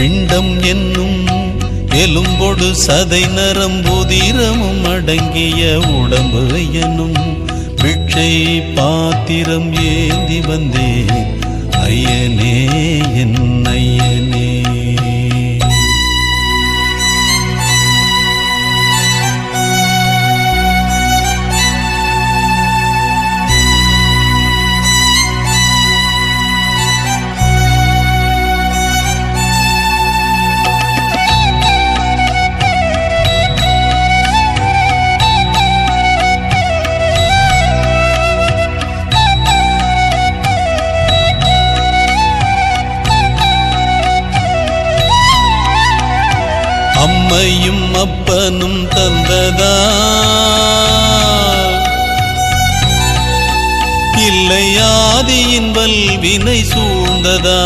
பிண்டம் என்னும் எலும்பொடு சதை நரம்புதிரமும் அடங்கிய உடம்பு எனும் பிட்சை பாத்திரம் ஏந்தி வந்தேன். ஐயனே அம்மையும் அப்பனும் தந்ததா? இல்லை ஆதியின் வல்வினை சூழ்ந்ததா?